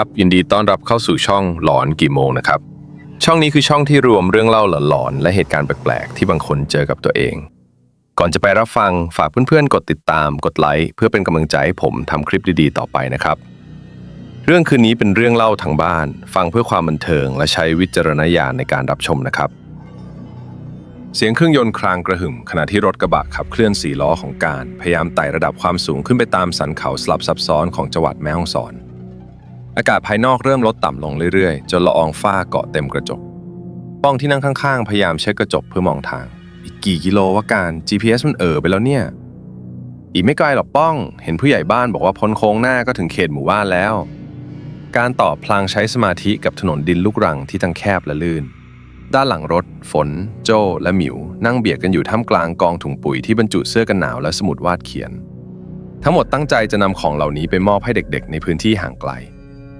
ครับ ยินดีต้อนรับเข้าสู่ช่องหลอนกี่โมงนะครับ ช่องนี้คือช่องที่รวมเรื่องเล่าหลอนๆและเหตุการณ์แปลกๆ ที่บางคนเจอกับตัวเอง ก่อนจะไปรับฟังฝากเพื่อนๆ กดติดตามกดไลค์เพื่อเป็นกำลังใจให้ผมทำคลิปดีๆ ต่อไปนะครับ เรื่องคืนนี้เป็นเรื่องเล่าทางบ้าน ฟังเพื่อความบันเทิง และใช้วิจารณญาณในการรับชมนะครับ เสียงเครื่องยนต์ครางกระหึ่มขณะที่รถกระบะขับเคลื่อนสี่ล้อของการ พยายามไต่ระดับความสูงขึ้นไปตามสันเขาสลับซับซ้อนของจังหวัดแม่ฮ่องสอน อากาศภายนอกเริ่มลดต่ำลงเรื่อยๆ จนละอองฝ้าเกาะเต็มกระจก ป้องที่นั่งข้างๆ พยายามเช็คกระจกเพื่อมองทาง อีกกี่กิโลวะการ GPS มันเอ่อไปแล้วเนี่ย อีกไม่ไกลหรอกป้อง เห็นผู้ใหญ่บ้านบอกว่าพ้นโค้งหน้าก็ถึงเขตหมู่บ้านแล้ว การตอบพลางใช้สมาธิกับถนนดินลูกรังที่ทั้งแคบและลื่น ด้านหลังรถ ฝน โจ้และหมิว นั่งเบียดกันอยู่ท่ามกลางกองถุงปุ๋ยที่บรรจุเสื้อกันหนาวและสมุดวาดเขียน ทั้งหมดตั้งใจจะนำของเหล่านี้ไปมอบให้เด็กๆ ในพื้นที่ห่างไกล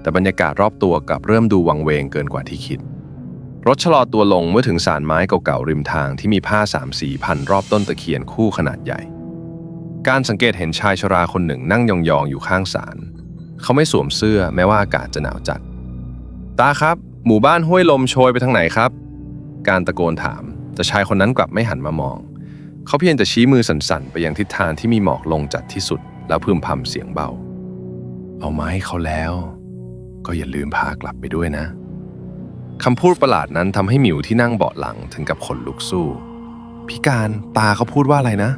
แต่บรรยากาศรอบตัวกลับเริ่มดูวังเวงเกินกว่าที่คิด รถชะลอตัวลงเมื่อถึงสารไม้เก่าๆริมทางที่มีผ้าสามสีพันรอบต้นตะเคียนคู่ขนาดใหญ่ การสังเกตเห็นชายชราคนหนึ่งนั่งยองๆอยู่ข้างศาลเขาไม่สวมเสื้อแม้ว่าอากาศจะหนาวจัด ตาครับ หมู่บ้านห้วยลมโชยไปทางไหนครับ การตะโกนถาม แต่ชายคนนั้นกลับไม่หันมามอง เขาเพียงแต่ชี้มือสั่นๆ ไปยังทิศทางที่มีหมอกลงจัดที่สุด แล้วพึมพำเสียงเบา เอาไม้เขาแล้ว ก็อย่าลืมพากลับไปด้วยนะคำพูดประหลาดนั้นทำให้หมิวที่นั่งเบาะหลังถึงกับขนลุกสู้พี่การตาเขาพูดว่าอะไรนะ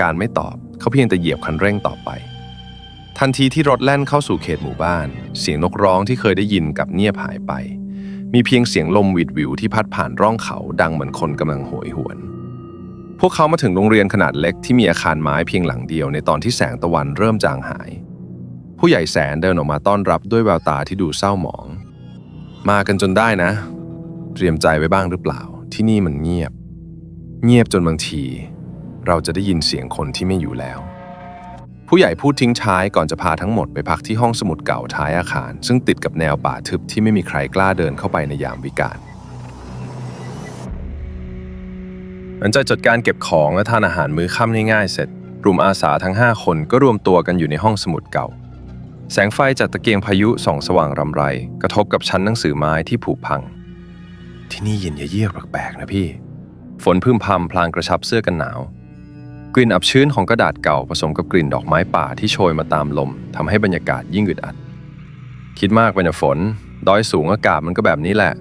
การไม่ตอบเขาเพียงแต่เหยียบคันเร่งต่อไป ทันทีที่รถแล่นเข้าสู่เขตหมู่บ้าน เสียงนกร้องที่เคยได้ยินกับเงียบหายไป มีเพียงเสียงลมวิดวิวที่พัดผ่านร่องเขาดังเหมือนคนกำลังโหยหวน พวกเขามาถึงโรงเรียนขนาดเล็กที่มีอาคารไม้เพียงหลังเดียวในตอนที่แสงตะวันเริ่มจางหาย ผู้ใหญ่แสนเดินออกมาต้อนรับด้วยแววตาที่ดูเศร้าหมอง มากันจนได้นะ เตรียมใจไว้บ้างหรือเปล่า ที่นี่มันเงียบ เงียบจนบางที เราจะได้ยินเสียงคนที่ไม่อยู่แล้ว ผู้ใหญ่พูดทิ้งท้ายก่อนจะพาทั้งหมดไปพักที่ห้องสมุดเก่าท้ายอาคาร ซึ่งติดกับแนวป่าทึบที่ไม่มีใครกล้าเดินเข้าไปในยามวิกาลหลังจากจัดการเก็บของและทานอาหารมื้อค่ำง่ายๆเสร็จกลุ่มอาสาทั้ง 5 คนก็รวมตัวกันอยู่ในห้องสมุดเก่า แสงไฟจากตะเกียงพายุส่องสว่างรำไร กระทบกับชั้นหนังสือไม้ที่ผุพัง ที่นี่เย็นเยือกแปลกๆนะพี่ ฝนพึ่มพำพลางกระชับเสื้อกันหนาว กลิ่นอับชื้นของกระดาษเก่าผสมกับกลิ่นดอกไม้ป่าที่โชยมาตามลมทำให้บรรยากาศยิ่งอึดอัด คิดมากไปนะฝน ดอยสูงอากาศมันก็แบบนี้แหละ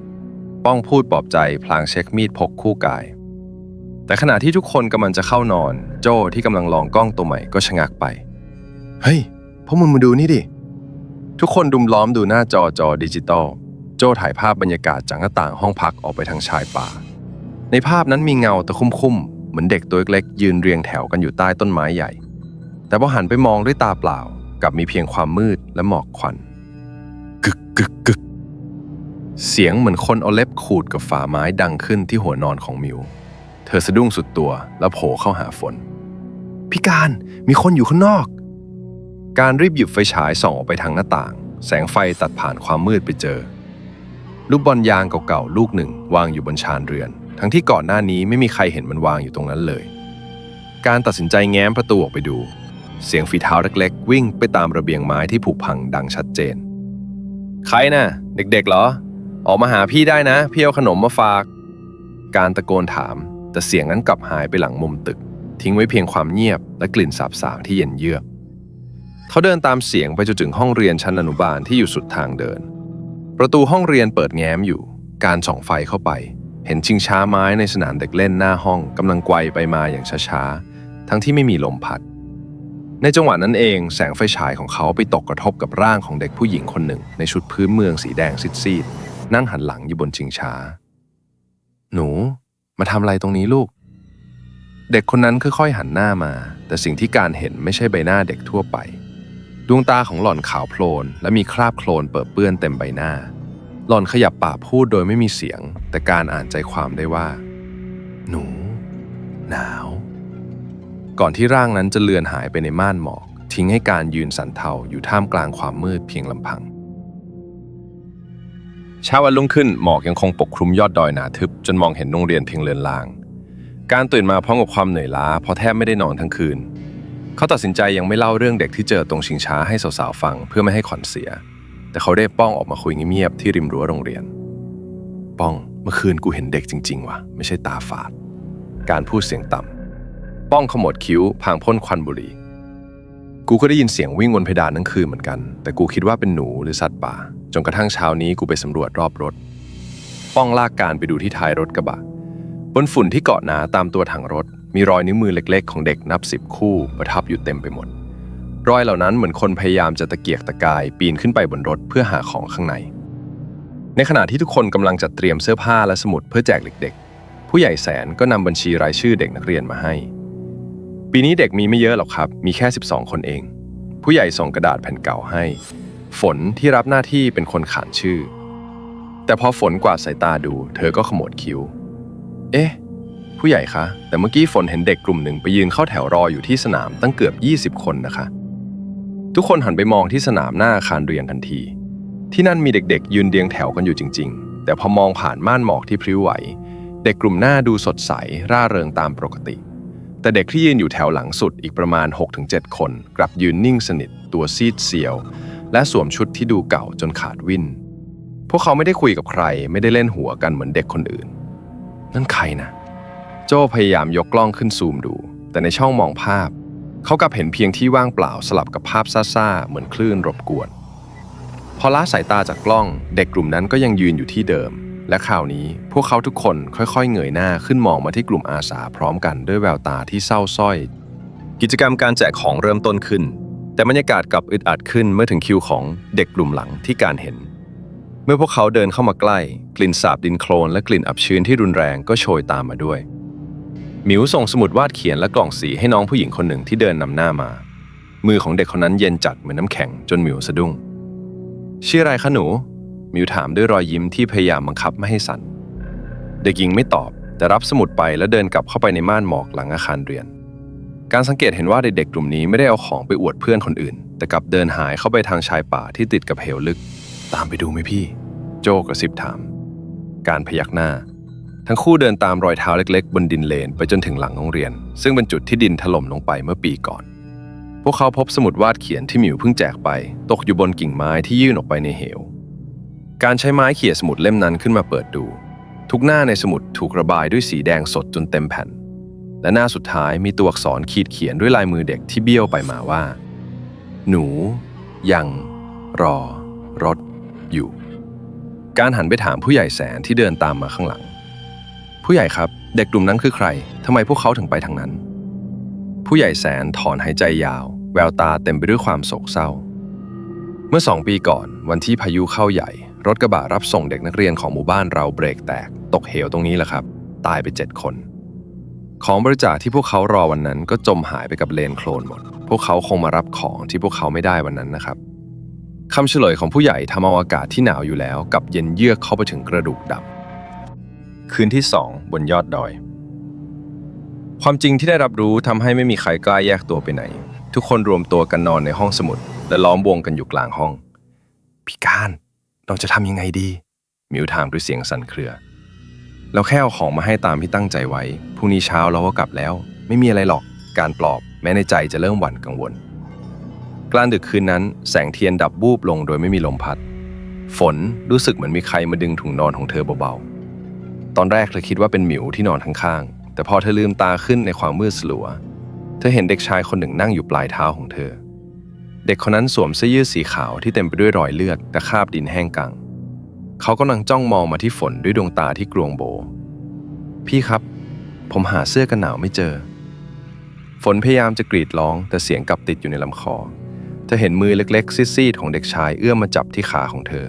ป้องพูดปลอบใจพลางเช็คมีดพกคู่กาย แต่ขณะที่ทุกคนกำลังจะเข้านอน โจ้ที่กำลังลองกล้องตัวใหม่ก็ชะงักไป เฮ้ยพวกมึงมาดูนี่ดิ ทุกคนดุมล้อมดูหน้าจอจอดิจิตอลโจถ่ายภาพบรรยากาศจากหน้าต่างห้องพักออกไปทางชายป่า ในภาพนั้นมีเงาตะคุ่มๆเหมือนเด็กตัวเล็กยืนเรียงแถวกันอยู่ใต้ต้นไม้ใหญ่ แต่พอหันไปมองด้วยตาเปล่ากลับมีเพียงความมืดและหมอกควันกึกกึกกึกเสียงเหมือนคนเอาเล็บขูดกับฝาไม้ดังขึ้นที่หัวนอนของมิว เธอสะดุ้งสุดตัวแล้วโผล่เข้าหาฝน พี่การมีคนอยู่ข้างนอก การรีบหยิบไฟฉายส่องออกไปทางหน้าต่าง แสงไฟตัดผ่านความมืดไปเจอ ลูกบอลยางเก่าๆลูกหนึ่งวางอยู่บนชานเรือน ทั้งที่ก่อนหน้านี้ไม่มีใครเห็นมันวางอยู่ตรงนั้นเลย การตัดสินใจแง้มประตูออกไปดู เสียงฝีเท้าเล็กๆ วิ่งไปตามระเบียงไม้ที่ผุพังดังชัดเจน ใครน่ะ เด็กๆเหรอ ออกมาหาพี่ได้นะพี่เอาขนมมาฝาก การตะโกนถาม แต่เสียงนั้นกลับหายไปหลังมุมตึก ทิ้งไว้เพียงความเงียบและกลิ่นสาบสางที่เย็นเยือก เขาเดินตามเสียงไปจนถึงห้องเรียนชั้นอนุบาลที่อยู่สุดทางเดิน ประตูห้องเรียนเปิดแง้มอยู่ การส่องไฟเข้าไป เห็นชิงช้าไม้ในสนามเด็กเล่นหน้าห้องกำลังไกวไปมาอย่างช้าๆ ทั้งที่ไม่มีลมพัด ในจังหวะนั้นเองแสงไฟฉายของเขาไปตกกระทบกับร่างของเด็กผู้หญิงคนหนึ่ง ในชุดพื้นเมืองสีแดงซีดๆนั่งหันหลังอยู่บนชิงช้า หนู มาทำอะไรตรงนี้ลูกเด็กคนนั้นค่อยๆหันหน้ามา แต่สิ่งที่การเห็นไม่ใช่ใบหน้าเด็กทั่วไป ดวงตาของหล่อนขาวโพลน และมีคราบโคลนเปิดเปื้อนเต็มใบหน้า หล่อนขยับปากพูดโดยไม่มีเสียง แต่การอ่านใจความได้ว่า หนู หนาว ก่อนที่ร่างนั้นจะเลือนหายไปในม่านหมอก ทิ้งให้การยืนสันเทาอยู่ท่ามกลางความมืดเพียงลำพังเช้าวันรุ่งขึ้นหมอกยังคงปกคลุมยอดดอยหนาทึบ จนมองเห็นโรงเรียนเพียงเลือนลาง การตื่นมาพร้อมกับความเหนื่อยล้าเพราะแทบไม่ได้นอนทั้งคืน เขาตัดสินใจยังไม่เล่าเรื่องเด็กที่เจอตรงชิงช้าให้สาวๆฟังเพื่อไม่ให้ขวัญเสีย แต่เขาเรียกป้องออกมาคุยเงียบๆที่ริมรั้วโรงเรียน ป้องเมื่อคืนกูเห็นเด็กจริง ๆว่ะไม่ใช่ตาฝาด การพูดเสียงต่ำป้องขมวดคิ้วพางพ่นควันบุหรี่กูก็ได้ยินเสียงวิ่งบนเพดานทั้งคืนเหมือนกัน แต่กูคิดว่าเป็นหนูหรือสัตว์ป่า จนกระทั่งเช้านี้กูไปสำรวจรอบรถ ป้องลากการไปดูที่ท้ายรถกระบะ บนฝุ่นที่เกาะหนาตามตัวถังรถ มีรอยนิ้วมือเล็กๆ ของเด็กนับสิบคู่ประทับอยู่เต็มไปหมด รอยเหล่านั้นเหมือนคนพยายามจะตะเกียกตะกายปีนขึ้นไปบนรถเพื่อหาของข้างใน ในขณะที่ทุกคนกำลังจัดเตรียมเสื้อผ้าและสมุดเพื่อแจกเด็กๆ ผู้ใหญ่แสนก็นำบัญชีรายชื่อเด็กนักเรียนมาให้ ปีนี้เด็กมีไม่เยอะหรอกครับ มีแค่ 12 คนเอง ผู้ใหญ่ส่งกระดาษแผ่นเก่าให้ ฝนที่รับหน้าที่เป็นคนขานชื่อ แต่พอฝนกวาดสายตาดู เธอก็ขมวดคิ้ว เอ๊ะ ผู้ใหญ่คะ แต่เมื่อกี้ฝนเห็นเด็กกลุ่มหนึ่งไปยืนเข้าแถวรออยู่ที่สนามตั้งเกือบ 20 คนนะคะ ทุกคนหันไปมองที่สนามหน้าอาคารเรียนทันที ที่นั่นมีเด็กๆ ยืนเรียงแถวกันอยู่จริง ๆ แต่พอมองผ่านม่านหมอกที่พริ้วไหว เด็กกลุ่มหน้าดูสดใส ร่าเริงตามปกติ แต่เด็กที่ยืนอยู่แถวหลังสุดอีกประมาณ 6-7 คน กลับยืนนิ่งสนิท ตัวซีดเซียว และสวมชุดที่ดูเก่าจนขาดวินพวกเขาไม่ได้คุยกับใคร ไม่ได้เล่นหัวกันเหมือนเด็กคนอื่น นั่นใครนะ โจ้พยายามยกกล้องขึ้นซูมดู แต่ในช่องมองภาพ เขากลับเห็นเพียงที่ว่างเปล่าสลับกับภาพซ่าๆ เหมือนคลื่นรบกวน พอละสายตาจากกล้อง เด็กกลุ่มนั้นก็ยังยืนอยู่ที่เดิม และคราวนี้พวกเขาทุกคนค่อยๆ เงยหน้าขึ้นมองมาที่กลุ่มอาสาพร้อมกันด้วยแววตาที่เศร้าสร้อย กิจกรรมการแจกของเริ่มต้นขึ้น แต่บรรยากาศกลับอึดอัดขึ้นเมื่อถึงคิวของเด็กกลุ่มหลังที่การเห็นเมื่อพวกเขาเดินเข้ามาใกล้ กลิ่นสาบดินโคลนและกลิ่นอับชื้นที่รุนแรงก็โชยตามมาด้วย หมิวส่งสมุดวาดเขียนและกล่องสีให้น้องผู้หญิงคนหนึ่งที่เดินนำหน้ามา มือของเด็กคนนั้นเย็นจัดเหมือนน้ำแข็งจนหมิวสะดุ้ง ชื่ออะไรคะหนู หมิวถามด้วยรอยยิ้มที่พยายามบังคับไม่ให้สั่น เด็กหญิงไม่ตอบแต่รับสมุดไปแล้วเดินกลับเข้าไปในม่านหมอกหลังอาคารเรียน การสังเกตเห็นว่าเด็กๆกลุ่มนี้ไม่ได้เอาของไปอวดเพื่อนคนอื่น แต่กลับเดินหายเข้าไปทางชายป่าที่ติดกับเหวลึก ตามไปดูไหมพี่ โจกระซิบถาม การพยักหน้า ทั้งคู่เดินตามรอยเท้าเล็ก ๆ บนดินเลนไปจนถึงหลังโรงเรียน ซึ่งเป็นจุดที่ดินถล่มลงไปเมื่อปีก่อน พวกเขาพบสมุดวาดเขียนที่หมิวเพิ่งแจกไป ตกอยู่บนกิ่งไม้ที่ยื่นออกไปในเหว การใช้ไม้เขี่ยสมุดเล่มนั้นขึ้นมาเปิดดู ทุกหน้าในสมุดถูกระบายด้วยสีแดงสดจนเต็มแผ่น และหน้าสุดท้ายมีตัวอักษรขีดเขียนด้วยลายมือเด็กที่เบี้ยวไปมาว่า หนู ยัง รอ รถ อยู่ การหันไปถามผู้ใหญ่แสนที่เดินตามมาข้างหลัง ผู้ใหญ่ครับ เด็กกลุ่มนั้นคือใครทำไมพวกเขาถึงไปทางนั้น ผู้ใหญ่แสนถอนหายใจยาว แววตาเต็มไปด้วยความโศกเศร้า เมื่อสองปีก่อน วันที่พายุเข้าใหญ่ รถกระบะรับส่งเด็กนักเรียนของหมู่บ้านเราเบรกแตก ตกเหวตรงนี้แหละครับ ตายไปเจ็ดคน ของบริจาคที่พวกเขารอวันนั้นก็จมหายไปกับเลนโคลนหมด พวกเขาคงมารับของที่พวกเขาไม่ได้วันนั้นนะครับคำเฉลยของผู้ใหญ่ทำเอาอากาศที่หนาวอยู่แล้วกับเย็นเยือกเข้าไปถึงกระดูกดำ คืนที่สองบนยอดดอย ความจริงที่ได้รับรู้ทำให้ไม่มีใครกล้าแยกตัวไปไหน ทุกคนรวมตัวกันนอนในห้องสมุด และล้อมวงกันอยู่กลางห้อง พี่การเราจะทำยังไงดี มิวถามด้วยเสียงสั่นเครือ เราแค่เอาของมาให้ตามที่ตั้งใจไว้พรุ่งนี้เช้าเราก็กลับแล้ว ไม่มีอะไรหรอกการปลอบแม้ในใจจะเริ่มหวั่นกังวล กลางดึกคืนนั้น แสงเทียนดับบูบลงโดยไม่มีลมพัด ฝนรู้สึกเหมือนมีใครมาดึงถุงนอนของเธอเบาๆ ตอนแรกเธอคิดว่าเป็นหมิวที่นอนข้างๆ แต่พอเธอลืมตาขึ้นในความมืดสลัว เธอเห็นเด็กชายคนหนึ่งนั่งอยู่ปลายเท้าของเธอ เด็กคนนั้นสวมเสื้อยืดสีขาวที่เต็มไปด้วยรอยเลือดและคราบดินแห้งกัง เขากำลังจ้องมองมาที่ฝนด้วยดวงตาที่กลวงโบ พี่ครับ ผมหาเสื้อกันหนาวไม่เจอ ฝนพยายามจะกรีดร้อง แต่เสียงกลับติดอยู่ในลำคอ เธอเห็นมือเล็กๆซีดๆของเด็กชายเอื้อมมาจับที่ขาของเธอ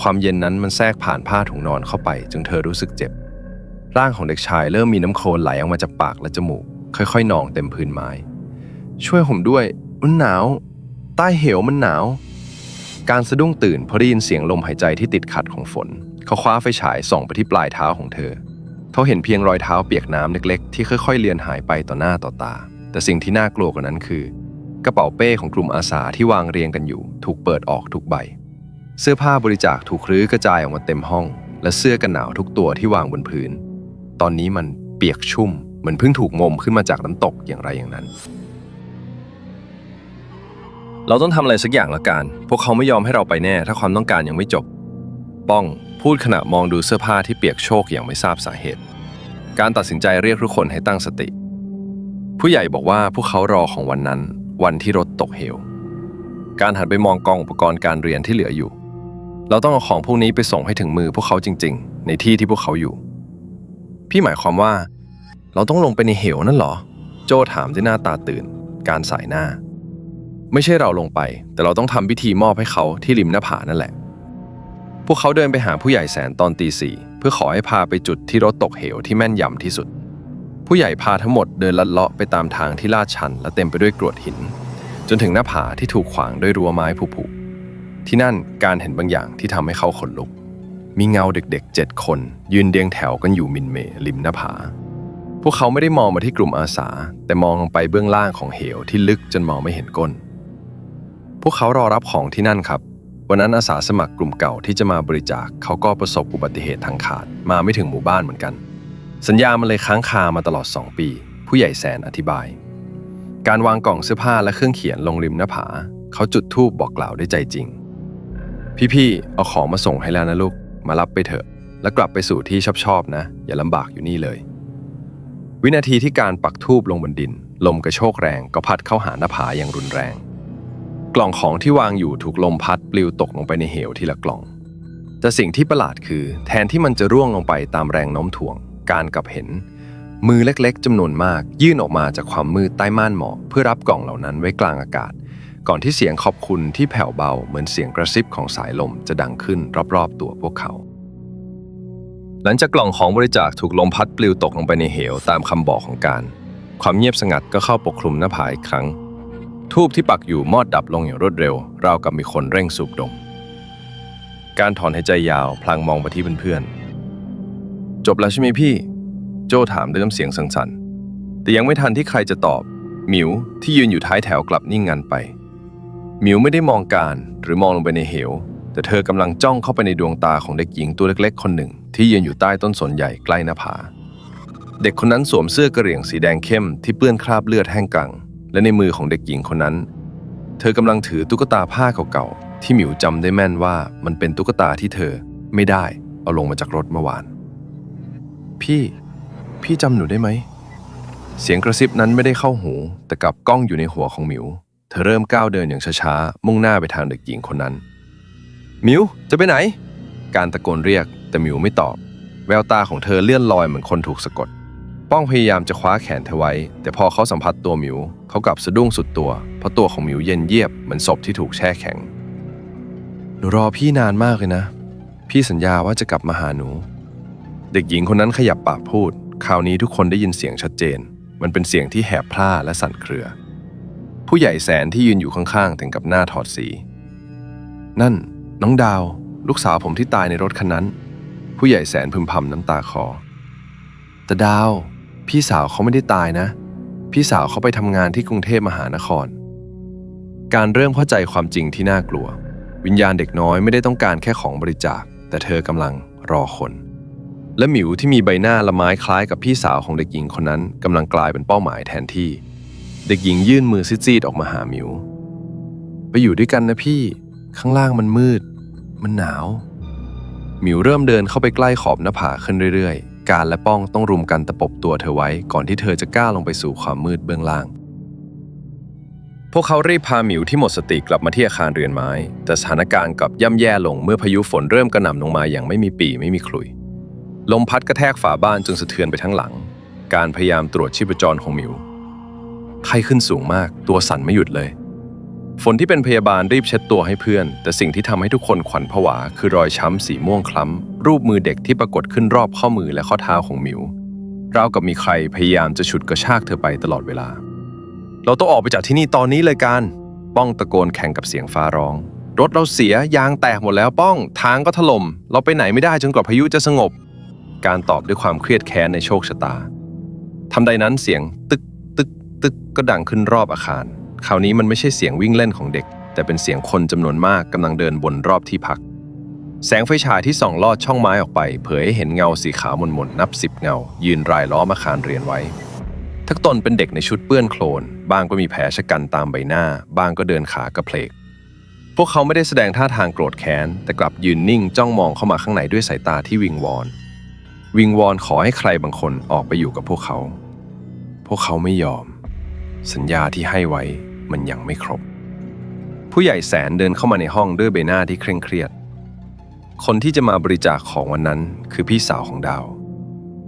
ความเย็นนั้นมันแทรกผ่านผ้าถุงนอนเข้าไปจนเธอรู้สึกเจ็บ ร่างของเด็กชายเริ่มมีน้ำโคลนไหลออกมาจากปากและจมูก ค่อยๆนองเต็มพื้นไม้ ช่วยผมด้วยมันหนาว ใต้เหวมันหนาว การสะดุ้งตื่นเพราะได้ยินเสียงลมหายใจที่ติดขัดของฝน เขาคว้าไฟฉายส่องไปที่ปลายเท้าของเธอ เขาเห็นเพียงรอยเท้าเปียกน้ำเล็กๆ ที่ค่อยๆเลือนหายไปต่อหน้าต่อตา แต่สิ่งที่น่ากลัวกว่านั้นคือ กระเป๋าเป้ของกลุ่มอาสาที่วางเรียงกันอยู่ ถูกเปิดออกทุกใบ เสื้อผ้าบริจาคถูกรื้อกระจายออกมาเต็มห้อง และเสื้อกันหนาวทุกตัวที่วางบนพื้น ตอนนี้มันเปียกชุ่ม เหมือนเพิ่งถูกงมขึ้นมาจากน้ำตกอย่างไรอย่างนั้น เราต้องทำอะไรสักอย่างละกัน พวกเขาไม่ยอมให้เราไปแน่ ถ้าความต้องการยังไม่จบ ป้องพูดขณะมองดูเสื้อผ้าที่เปียกโชกอย่างไม่ทราบสาเหตุ การตัดสินใจเรียกทุกคนให้ตั้งสติ ผู้ใหญ่บอกว่าพวกเขารอของวันนั้น วันที่รถตกเหวการหันไปมองกองอุปกรณ์การเรียนที่เหลืออยู่ เราต้องเอาของพวกนี้ไปส่งให้ถึงมือพวกเขาจริง ๆ ในที่ที่พวกเขาอยู่ พี่หมายความว่า เราต้องลงไปในเหวนั่นเหรอ โจถามด้วยหน้าตาตื่น การสายหน้า ไม่ใช่เราลงไป แต่เราต้องทำพิธีมอบให้เขาที่ริมหน้าผานั่นแหละ พวกเขาเดินไปหาผู้ใหญ่แสนตอนตีสี่เพื่อขอให้พาไปจุดที่รถตกเหวที่แม่นยำที่สุด ผู้ใหญ่พาทั้งหมดเดินลัดเลาะไปตามทางที่ลาดชันและเต็มไปด้วยกรวดหิน จนถึงหน้าผาที่ถูกขวางด้วยรั้วไม้ผุๆ ที่นั่นการเห็นบางอย่างที่ทำให้เขาขนลุก มีเงาเด็กๆเจ็ดคน ยืนเรียงแถวกันอยู่มินเมริมหน้าผา พวกเขาไม่ได้มองมาที่กลุ่มอาสา แต่มองลงไปเบื้องล่างของเหวที่ลึกจนมองไม่เห็นก้น พวกเขารอรับของที่นั่นครับ วันนั้นอาสาสมัครกลุ่มเก่าที่จะมาบริจาคเขาก็ประสบอุบัติเหตุทางขาดมาไม่ถึงหมู่บ้านเหมือนกัน สัญญามันเลยค้างคามาตลอด 2 ปี ผู้ใหญ่แสนอธิบาย การวางกล่องเสื้อผ้าและเครื่องเขียนลงริมหน้าผา เขาจุดธูปบอกกล่าวด้วยใจจริง พี่ๆ เอาของมาส่งให้แล้วนะลูก มารับไปเถอะ แล้วกลับไปสู่ที่ชอบๆนะ อย่าลำบากอยู่นี่เลย วินาทีที่การปักทูบลงบนดิน ลมกระโชกแรงก็พัดเข้าหาหน้าผาอย่างรุนแรง กล่องของที่วางอยู่ถูกลมพัดปลิวตกลงไปในเหวทีละกล่อง แต่สิ่งที่ประหลาดคือ แทนที่มันจะร่วงลงไปตามแรงโน้มถ่วง การกลับเห็น มือเล็กๆจำนวนมาก ยื่นออกมาจากความมืดใต้ม่านหมอกเพื่อรับกล่องเหล่านั้นไว้กลางอากาศ ก่อนที่เสียงขอบคุณที่แผ่วเบาเหมือนเสียงกระซิบของสายลมจะดังขึ้นรอบๆตัวพวกเขา หลังจากกล่องของบริจาคถูกลมพัดปลิวตกลงไปในเหวตามคำบอกของการ ความเงียบสงัดก็เข้าปกคลุมหน้าผาอีกครั้ง ทูบที่ปักอยู่มอดดับลงอย่างรวดเร็ว ราวกับมีคนเร่งสูบดม การถอนหายใจยาวพลางมองไปที่เพื่อนๆจบแล้วใช่ไหมพี่ โจถามด้วยน้ำเสียงสั่นๆแต่ยังไม่ทันที่ใครจะตอบหมิวที่ยืนอยู่ท้ายแถวกลับนิ่งงันไป มิวไม่ได้มองการหรือมองลงไปในเหว แต่เธอกำลังจ้องเข้าไปในดวงตาของเด็กหญิงตัวเล็กๆ คนหนึ่ง ที่ยืนอยู่ใต้ต้นสนใหญ่ใกล้หน้าผา เด็กคนนั้นสวมเสื้อกระเหรี่ยงสีแดงเข้มที่เปื้อนคราบเลือดแห้งกัง และในมือของเด็กหญิงคนนั้น เธอกำลังถือตุ๊กตาผ้าเก่าๆที่หมิวจำได้แม่นว่ามันเป็นตุ๊กตาที่เธอไม่ได้เอาลงมาจากรถเมื่อวาน พี่ พี่จำหนูได้ไหมเสียงกระซิบนั้นไม่ได้เข้าหู แต่กลับก้องอยู่ในหัวของหมิว ธอเริ่มก้าวเดินอย่างช้าๆ มุ่งหน้าไปทางเด็กหญิงคนนั้น มิว จะไปไหน การตะโกนเรียกแต่มิวไม่ตอบ แววตาของเธอเลื่อนลอยเหมือนคนถูกสะกด ป้องพยายามจะคว้าแขนเธอไว้ แต่พอเขาสัมผัสตัวหมิว เขากลับสะดุ้งสุดตัว เพราะตัวของหมิวเย็นเยียบเหมือนศพที่ถูกแช่แข็ง หนูรอพี่นานมากเลยนะ พี่สัญญาว่าจะกลับมาหาหนู เด็กหญิงคนนั้นขยับปากพูด คราวนี้ทุกคนได้ยินเสียงชัดเจน มันเป็นเสียงที่แหบพร่าและสั่นเครือ ผู้ใหญ่แสนที่ยืนอยู่ข้างๆ ถึงกับหน้าถอดสี นั่น น้องดาว ลูกสาวผมที่ตายในรถคันนั้น ผู้ใหญ่แสนพึมพำน้ำตาคอ แต่ดาว พี่สาวเขาไม่ได้ตายนะ พี่สาวเขาไปทำงานที่กรุงเทพมหานคร การเริ่มเข้าใจความจริงที่น่ากลัว วิญญาณเด็กน้อยไม่ได้ต้องการแค่ของบริจาค แต่เธอกำลังรอคน และหมิวที่มีใบหน้าละไม้คล้ายกับพี่สาวของเด็กหญิงคนนั้นกำลังกลายเป็นเป้าหมายแทนที่ เด็กหญิงยื่นมือซีดๆออกมาหาหมิว ไปอยู่ด้วยกันนะพี่ ข้างล่างมันมืด มันหนาวหมิวเริ่มเดินเข้าไปใกล้ขอบหน้าผาขึ้นเรื่อยๆ การและป้องต้องรุมกันตะปบตัวเธอไว้ ก่อนที่เธอจะก้าวลงไปสู่ความมืดเบื้องล่าง พวกเขารีบพาหมิวที่หมดสติกลับมาที่อาคารเรือนไม้ แต่สถานการณ์กลับย่ำแย่ลงเมื่อพายุฝนเริ่มกระหน่ำลงมาอย่างไม่มีปีไม่มีคลุย ลมพัดกระแทกฝาบ้านจนสะเทือนไปทั้งหลัง การพยายามตรวจชีพจรของหมิว ไข้ขึ้นสูงมาก ตัวสั่นไม่หยุดเลย ฝนที่เป็นพยาบาลรีบเช็ดตัวให้เพื่อน แต่สิ่งที่ทำให้ทุกคนขวัญผวา คือรอยช้ำสีม่วงคล้ำรูปมือเด็กที่ปรากฏขึ้นรอบข้อมือและข้อเท้าของหมิวราวกับมีใครพยายามจะฉุดกระชากเธอไปตลอดเวลา เราต้องออกไปจากที่นี่ตอนนี้เลยการป้องตะโกนแข่งกับเสียงฟ้าร้อง รถเราเสียยางแตกหมดแล้วป้องทางก็ถล่มเราไปไหนไม่ได้จนกว่าพายุจะสงบ การตอบด้วยความเครียดแค้นในโชคชะตาทันใดนั้นเสียงตึก ตึกก็ดังขึ้นรอบอาคาร คราวนี้มันไม่ใช่เสียงวิ่งเล่นของเด็ก แต่เป็นเสียงคนจำนวนมากกำลังเดินบนรอบที่พัก แสงไฟฉายที่ส่องลอดช่องไม้ออกไป เผยให้เห็นเงาสีขาวมนๆนับสิบเงา ยืนรายล้อมอาคารเรียนไว้ทั้งตนเป็นเด็กในชุดเปื้อนโคลน บางก็มีแผลชะกันตามใบหน้า บางก็เดินขากระเพลก พวกเขาไม่ได้แสดงท่าทางโกรธแค้น แต่กลับยืนนิ่งจ้องมองเข้ามาข้างในด้วยสายตาที่วิงวอน วิงวอนขอให้ใครบางคนออกไปอยู่กับพวกเขา พวกเขาไม่ยอม สัญญาที่ให้ไว้มันยังไม่ครบ ผู้ใหญ่แสนเดินเข้ามาในห้องด้วยใบหน้าที่เคร่งเครียด คนที่จะมาบริจาคของวันนั้นคือพี่สาวของดาว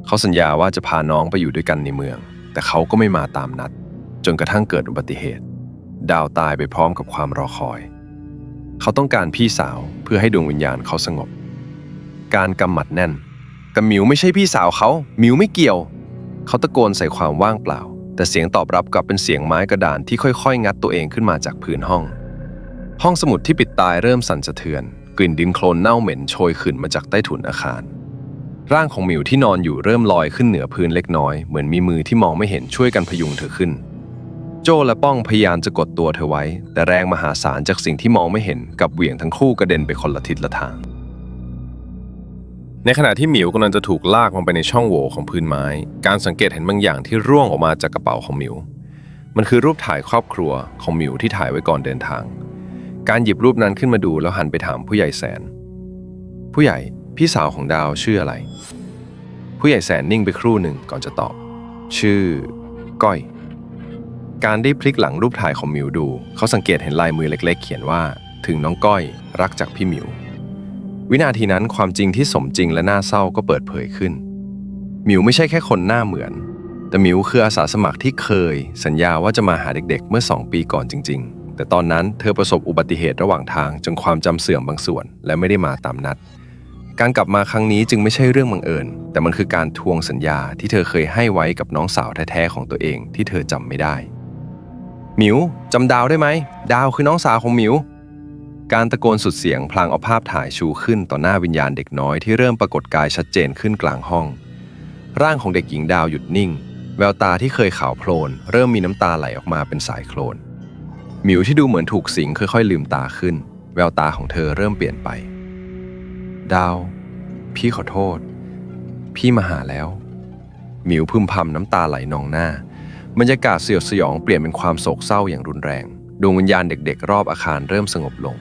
เขาสัญญาว่าจะพาน้องไปอยู่ด้วยกันในเมือง แต่เขาก็ไม่มาตามนัด จนกระทั่งเกิดอุบัติเหตุ ดาวตายไปพร้อมกับความรอคอย เขาต้องการพี่สาวเพื่อให้ดวงวิญญาณเขาสงบ การกำหมัดแน่นแต่หมิวไม่ใช่พี่สาวเขาหมิวไม่เกี่ยว เขาตะโกนใส่ความว่างเปล่า แต่เสียงตอบรับกลับเป็นเสียงไม้กระดานที่ค่อยๆ งัดตัวเองขึ้นมาจากพื้นห้อง ห้องสมุดที่ปิดตายเริ่มสั่นสะเทือน กลิ่นดินโคลนเน่าเหม็นโชยขึ้นมาจากใต้ถุนอาคาร ร่างของหมิวที่นอนอยู่เริ่มลอยขึ้นเหนือพื้นเล็กน้อย เหมือนมีมือที่มองไม่เห็นช่วยกันพยุงเธอขึ้น โจและป้องพยายามจะกดตัวเธอไว้ แต่แรงมหาศาลจากสิ่งที่มองไม่เห็นกับเหวี่ยงทั้งคู่กระเด็นไปคนละทิศละทาง ในขณะที่หมิวกำลังจะถูกลากลงไปในช่องโหว่ของพื้นไม้ การสังเกตเห็นบางอย่างที่ร่วงออกมาจากกระเป๋าของหมิว มันคือรูปถ่ายครอบครัวของหมิวที่ถ่ายไว้ก่อนเดินทาง การหยิบรูปนั้นขึ้นมาดูแล้วหันไปถามผู้ใหญ่แสน ผู้ใหญ่พี่สาวของดาวชื่ออะไร ผู้ใหญ่แสนนิ่งไปครู่หนึ่งก่อนจะตอบ ชื่อ ก้อย การได้พลิกหลังรูปถ่ายของหมิวดู เขาสังเกตเห็นลายมือเล็ก ๆ เขียนว่า ถึงน้องก้อยรักจากพี่หมิว วินาทีนั้นความจริงที่สมจริงและน่าเศร้าก็เปิดเผยขึ้นหมิวไม่ใช่แค่คนหน้าเหมือน แต่หมิวคืออาสาสมัครที่เคย สัญญาว่าจะมาหาเด็กๆ เมื่อสองปีก่อนจริง ๆ แต่ตอนนั้นเธอประสบอุบัติเหตุระหว่างทางจนความจำเสื่อมบางส่วน และไม่ได้มาตามนัด การกลับมาครั้งนี้จึงไม่ใช่เรื่องบังเอิญ แต่มันคือการทวงสัญญาที่เธอเคยให้ไว้กับน้องสาวแท้ๆของตัวเองที่เธอจำไม่ได้หมิวจำดาวได้ไหม ดาวคือน้องสาวของหมิว การตะโกนสุดเสียงพลางเอาภาพถ่ายชูขึ้นต่อหน้าวิญญาณเด็กน้อยที่เริ่มปรากฏกายชัดเจนขึ้นกลางห้อง ร่างของเด็กหญิงดาวหยุดนิ่ง แววตาที่เคยขาวโพลน เริ่มมีน้ำตาไหลออกมาเป็นสายโคลนหมิวที่ดูเหมือนถูกสิงค่อยๆลืมตาขึ้น แววตาของเธอเริ่มเปลี่ยนไป ดาว พี่ขอโทษ พี่มาหาแล้ว หมิวพึมพำน้ำตาไหลนองหน้าบรรยากาศเสียดสยองเปลี่ยนเป็นความโศกเศร้าอย่างรุนแรงดวงวิญญาณเด็กๆ รอบอาคารเริ่มสงบลง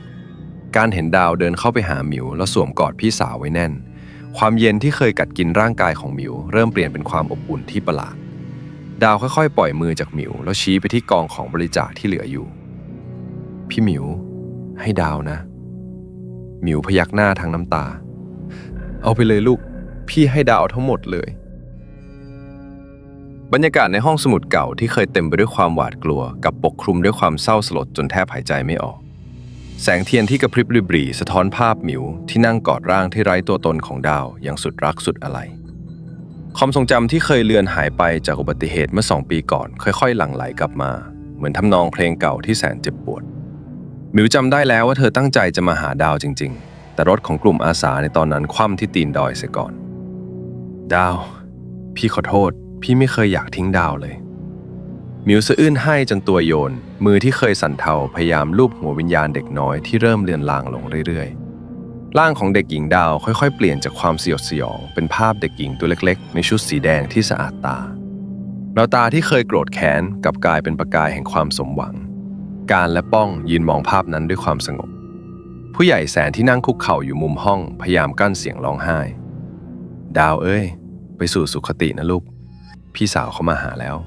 การเห็นดาวเดินเข้าไปหาหมิว แล้วสวมกอดพี่สาวไว้แน่น ความเย็นที่เคยกัดกินร่างกายของหมิว เริ่มเปลี่ยนเป็นความอบอุ่นที่ประหลาด ดาวค่อยๆ ปล่อยมือจากหมิว แล้วชี้ไปที่กองของบริจาคที่เหลืออยู่ พี่หมิว ให้ดาวนะ หมิวพยักหน้าทางน้ำตา เอาไปเลยลูก พี่ให้ดาวทั้งหมดเลยบรรยากาศในห้องสมุดเก่าที่เคยเต็มไปด้วยความหวาดกลัว กับปกคลุมด้วยความเศร้าสลดจนแทบหายใจไม่ออก แสงเทียนที่กระพริบริบรีสะท้อนภาพหมิวที่นั่งกอดร่างที่ไร้ตัวตนของดาวอย่างสุดรักสุดอะไร ความทรงจำที่เคยเลือนหายไปจากอุบัติเหตุเมื่อสองปีก่อน ค่อยๆ หลั่งไหลกลับมา เหมือนทำนองเพลงเก่าที่แสนเจ็บปวดหมิวจำได้แล้วว่าเธอตั้งใจจะมาหาดาวจริง ๆ แต่รถของกลุ่มอาสาในตอนนั้นคว่ำที่ตีนดอยเสียก่อน ดาว พี่ขอโทษ พี่ไม่เคยอยากทิ้งดาวเลย มิวสะอื้นให้จนตัวโยน มือที่เคยสั่นเทาพยายามลูบหัววิญญาณเด็กน้อยที่เริ่มเลือนลางลงเรื่อยๆ ร่างของเด็กหญิงดาวค่อยๆ เปลี่ยนจากความสยดสยอง เป็นภาพเด็กหญิงตัวเล็กๆ ในชุดสีแดงที่สะอาดตาแววตาที่เคยโกรธแค้นกลับกลายเป็นประกายแห่งความสมหวัง การและป้องยืนมองภาพนั้นด้วยความสงบ ผู้ใหญ่แสนที่นั่งคุกเข่าอยู่มุมห้องพยายามกั้นเสียงร้องไห้ ดาวเอ้ย ไปสู่สุขตินะลูก พี่สาวเขามาหาแล้ว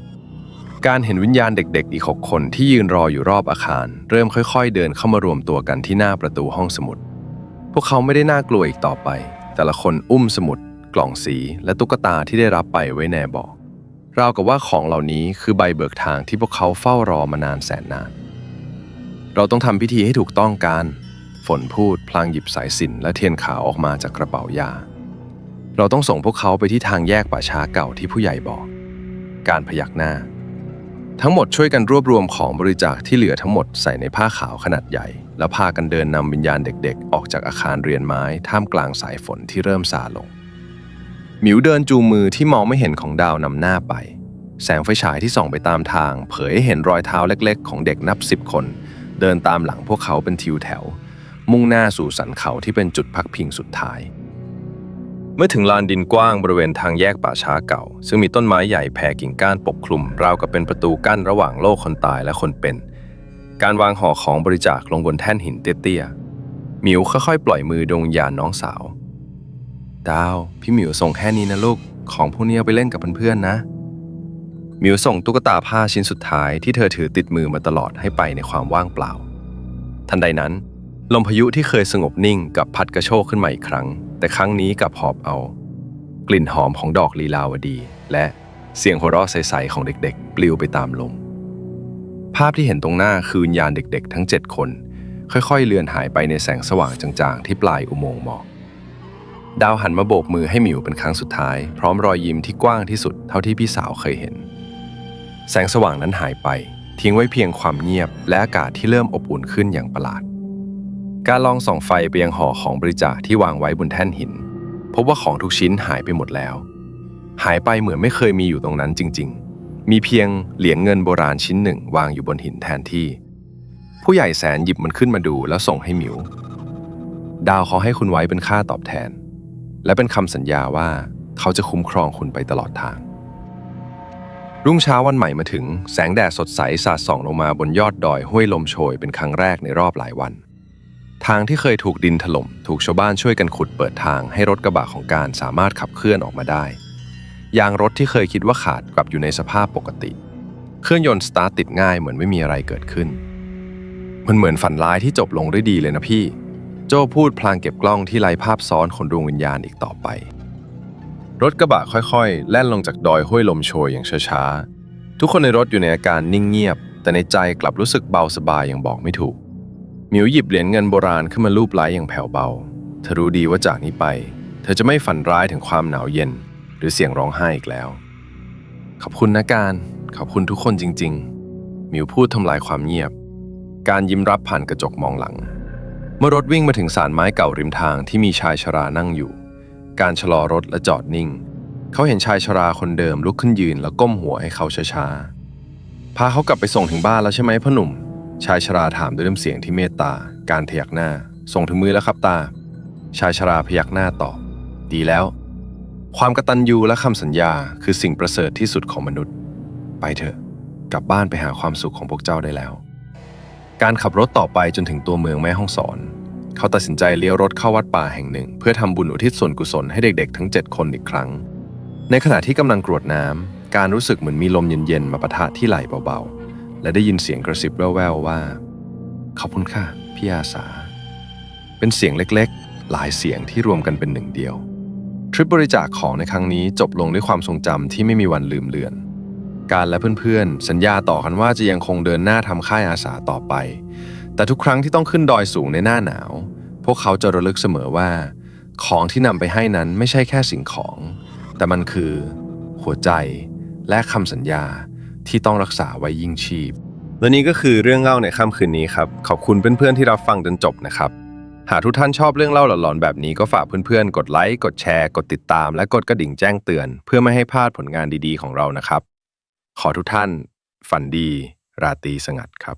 การเห็นวิญญาณเด็กๆ อีกหกคนที่ยืนรออยู่รอบอาคาร เริ่มค่อยๆ เดินเข้ามารวมตัวกันที่หน้าประตูห้องสมุด พวกเขาไม่ได้น่ากลัวอีกต่อไป แต่ละคนอุ้มสมุด กล่องสี และตุ๊กตาที่ได้รับไปไว้แนบอกราวกับว่าของเหล่านี้คือใบเบิกทางที่พวกเขาเฝ้ารอมานานแสนนาน เราต้องทำพิธีให้ถูกต้องการ ฝนพูดพลางหยิบสายสินและเทียนขาวออกมาจากกระเป๋ายา เราต้องส่งพวกเขาไปที่ทางแยกป่าช้าเก่าที่ผู้ใหญ่บอก การพยักหน้า ทั้งหมดช่วยกันรวบรวมของบริจาคที่เหลือทั้งหมดใส่ในผ้าขาวขนาดใหญ่ แล้วพากันเดินนำวิญญาณเด็กๆ ออกจากอาคารเรียนไม้ท่ามกลางสายฝนที่เริ่มซาลง หมิวเดินจูงมือที่มองไม่เห็นของดาวนำหน้าไป แสงไฟฉายที่ส่องไปตามทาง เผยให้เห็นรอยเท้าเล็กๆ ของเด็กนับสิบคน เดินตามหลังพวกเขาเป็นทิวแถว มุ่งหน้าสู่สันเขาที่เป็นจุดพักพิงสุดท้าย เมื่อถึงลานดินกว้างบริเวณทางแยกป่าช้าเก่า ซึ่งมีต้นไม้ใหญ่แผ่กิ่งก้านปกคลุม ราวกับเป็นประตูกั้นระหว่างโลกคนตายและคนเป็น การวางห่อของบริจาคลงบนแท่นหินเตี้ยๆหมิวค่อยๆ ปล่อยมือดวงวิญญาณน้องสาว ดาว พี่หมิวส่งแค่นี้นะลูกของพวกนี้เอาไปเล่นกับเพื่อนๆนะหมิวส่งตุ๊กตาผ้าชิ้นสุดท้ายที่เธอถือติดมือมาตลอดให้ไปในความว่างเปล่า ทันใดนั้น ลมพายุที่เคยสงบนิ่งกับพัดกระโชกขึ้นมาอีกครั้ง แต่ครั้งนี้กับหอบเอา กลิ่นหอมของดอกลีลาวดี และเสียงหัวเราะใสๆของเด็กๆ ปลิวไปตามลม ภาพที่เห็นตรงหน้าคือวิญญาณเด็กๆ ทั้ง 7 คน ค่อยๆ เลือนหายไปในแสงสว่างจางๆ ที่ปลายอุโมงค์หมอกดาวหันมาโบกมือให้หมิวเป็นครั้งสุดท้าย พร้อมรอยยิ้มที่กว้างที่สุดเท่าที่พี่สาวเคยเห็น แสงสว่างนั้นหายไป ทิ้งไว้เพียงความเงียบ และอากาศที่เริ่มอบอุ่นขึ้นอย่างประหลาด การลองส่องไฟไปยังห่อของบริจาคที่วางไว้บนแท่นหิน พบว่าของทุกชิ้นหายไปหมดแล้ว หายไปเหมือนไม่เคยมีอยู่ตรงนั้นจริง ๆ มีเพียงเหรียญเงินโบราณชิ้นหนึ่งวางอยู่บนหินแทนที่ ผู้ใหญ่แสนหยิบมันขึ้นมาดูแล้วส่งให้หมิว ดาวเขาให้คุณไว้เป็นค่าตอบแทน และเป็นคำสัญญาว่าเขาจะคุ้มครองคุณไปตลอดทาง รุ่งเช้าวันใหม่มาถึง แสงแดดสดใสสาดส่องลงมาบนยอดดอยห้วยลมโชยเป็นครั้งแรกในรอบหลายวัน ทางที่เคยถูกดินถล่มถูกชาวบ้านช่วยกันขุดเปิดทางให้รถกระบะของการสามารถขับเคลื่อนออกมาได้ ยางรถที่เคยคิดว่าขาดกลับอยู่ในสภาพปกติ เครื่องยนต์สตาร์ทติดง่ายเหมือนไม่มีอะไรเกิดขึ้น มันเหมือนฝันร้ายที่จบลงด้วยดีเลยนะพี่ โจพูดพลางเก็บกล้องที่ไร้ภาพซ้อนของดวงวิญญาณอีกต่อไป รถกระบะค่อยๆ แล่นลงจากดอยห้วยลมโชยอย่างช้าๆทุกคนในรถอยู่ในอาการนิ่งเงียบ แต่ในใจกลับรู้สึกเบาสบายอย่างบอกไม่ถูก หมิวหยิบเหรียญเงินโบราณขึ้นมาลูบไล้อย่างแผ่วเบา เธอรู้ดีว่าจากนี้ไป เธอจะไม่ฝันร้ายถึงความหนาวเย็น หรือเสียงร้องไห้อีกแล้ว ขอบคุณนะการ ขอบคุณทุกคนจริง ๆ หมิวพูดทำลายความเงียบ การยิ้มรับผ่านกระจกมองหลัง เมื่อรถวิ่งมาถึงสารไม้เก่าริมทางที่มีชายชรานั่งอยู่ การชะลอรถและจอดนิ่ง เขาเห็นชายชราคนเดิมลุกขึ้นยืนแล้วก้มหัวให้เขาช้าๆ พาเขากลับไปส่งถึงบ้านแล้วใช่ไหมพ่อหนุ่ม ชายชราถามด้วยน้ำเสียงที่เมตตา การพยักหน้า ส่งถึงมือแล้วครับตา ชายชราพยักหน้าตอบ ดีแล้ว ความกระตัญญูและคำสัญญาคือสิ่งประเสริฐที่สุดของมนุษย์ ไปเถอะ กลับบ้านไปหาความสุขของพวกเจ้าได้แล้ว การขับรถต่อไปจนถึงตัวเมืองแม่ฮ่องสอน เขาตัดสินใจเลี้ยวรถเข้าวัดป่าแห่งหนึ่ง เพื่อทำบุญอุทิศส่วนกุศลให้เด็กๆ ทั้ง 7 คนอีกครั้ง ในขณะที่กำลังกรวดน้ำการรู้สึกเหมือนมีลมเย็นๆมาปะทะที่ไหล่เบาๆ และได้ยินเสียงกระซิบแว่วๆว่า ขอบคุณค่ะพี่อาสา เป็นเสียงเล็กๆ หลายเสียงที่รวมกันเป็นหนึ่งเดียว ทริปบริจาคของในครั้งนี้จบลงด้วยความทรงจำที่ไม่มีวันลืมเลือน การและเพื่อนๆ สัญญาต่อกันว่าจะยังคงเดินหน้าทำค่ายอาสาต่อไป แต่ทุกครั้งที่ต้องขึ้นดอยสูงในหน้าหนาว พวกเขาจะระลึกเสมอว่า ของที่นำไปให้นั้นไม่ใช่แค่สิ่งของ แต่มันคือ หัวใจและคำสัญญา ที่ต้องรักษาไว้ยิ่งชีพ และนี่ก็คือเรื่องเล่าในค่ำคืนนี้ครับ ขอบคุณเพื่อนๆที่รับฟังจนจบนะครับ หากทุกท่านชอบเรื่องเล่าหลอนๆแบบนี้ก็ฝากเพื่อนๆ กดไลค์กดแชร์ กดติดตาม และกดกระดิ่งแจ้งเตือน เพื่อไม่ให้พลาดผลงานดีๆของเรานะครับ ขอทุกท่าน ฝันดี ราตรีสงัดครับ